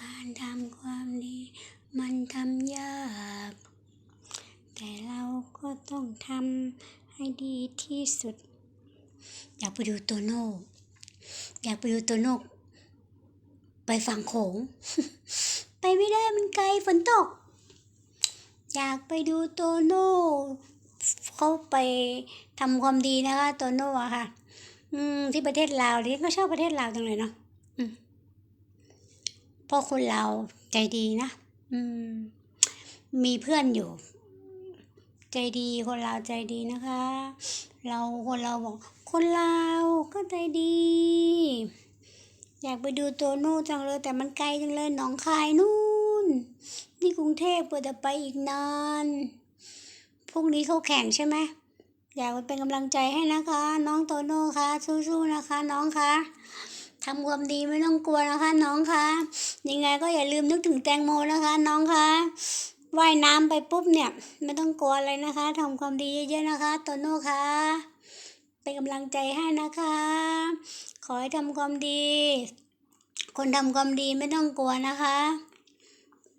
การทำความดี มันทำยาก แต่เราก็ต้องทำให้ดีที่สุด อยากไปดูโตโน่อยากไปดูโตโน่ไปฝั่งโขง ไปไม่ได้มันไกลฝนตก อยากไปดูโตโน่เขาไปทำความดีนะคะโตโน่อะค่ะ อืมที่ประเทศลาวนี่ก็ชอบประเทศลาวจังเลยเนาะอืม เพราะคนเราใจดีนะอืม มีเพื่อนอยู่ ใจดีคนเราใจดีนะคะ เราคนเราบอก คนเราก็ใจดี อยากไปดูโตโน่จังเลยแต่มันไกลจังเลยหนองคายนู่นนี่กรุงเทพเปิดจะไปอีกนานพรุ่งนี้เขาแข่งใช่ไหมอยากไปเป็นกำลังใจให้นะคะ น้องโตโน่คะสู้ๆนะคะ น้องคะ ทำความดีไม่ต้องกลัวนะคะ น้องคะยังไงก็อย่าลืมนึกถึงแตงโมนะคะ น้องคะว่ายน้ำไปปุ๊บเนี่ย ไม่ต้องกลัวอะไรนะคะทำความดีเยอะๆนะคะโตโน่คะเป็นกำลังใจให้นะคะ ขอให้ทำความดี คนทำความดีไม่ต้องกลัวนะคะ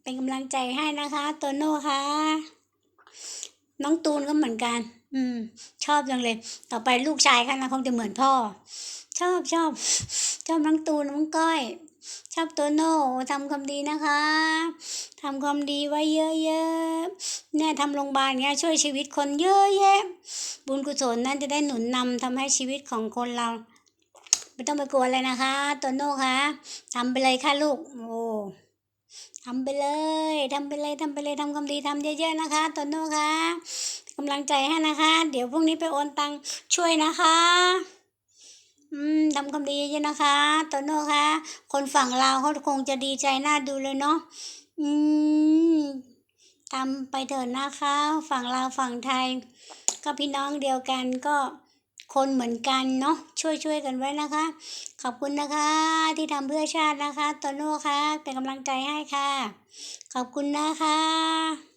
เป็นกำลังใจให้นะคะโตโน่คะน้องตูนก็เหมือนกัน อืม ชอบจังเลย ต่อไปลูกชายค่ะนะคงจะเหมือนพ่อ ชอบชอบ ชอบน้องตูนน้องก้อย ชอบโตโน่ทำความดีนะคะทำความดีไว้เยอะๆเนี่ยทำโรงพยาบาลเนี้ยช่วยชีวิตคนเยอะแยะ บุญกุศลนั้นจะได้หนุนนำทำให้ชีวิตของคนเรา ไม่ต้องไปกลัวเลยนะคะโตโน่คะทำไปเลยค่ะลูกโอ้ทำไปเลยทำไปเลยทำไปเลยทำความดีทำเยอะๆนะคะโตโน่คะกำลังใจให้นะคะ เดี๋ยวพรุ่งนี้ไปโอนตังช่วยนะคะ อืมทำความดีเยอะนะคะ โตโน่คะคนฝั่งลาวเขาคงจะดีใจน่าดูเลยเนาะอืมทำไปเถิดนะคะ ฝั่งลาวฝั่งไทย ก็พี่น้องเดียวกันก็คนเหมือนกันเนาะช่วยช่วยกันไว้นะคะ ขอบคุณนะคะ ที่ทำเพื่อชาตินะคะโตโน่ค่ะเป็นกำลังใจให้ค่ะ ขอบคุณนะคะ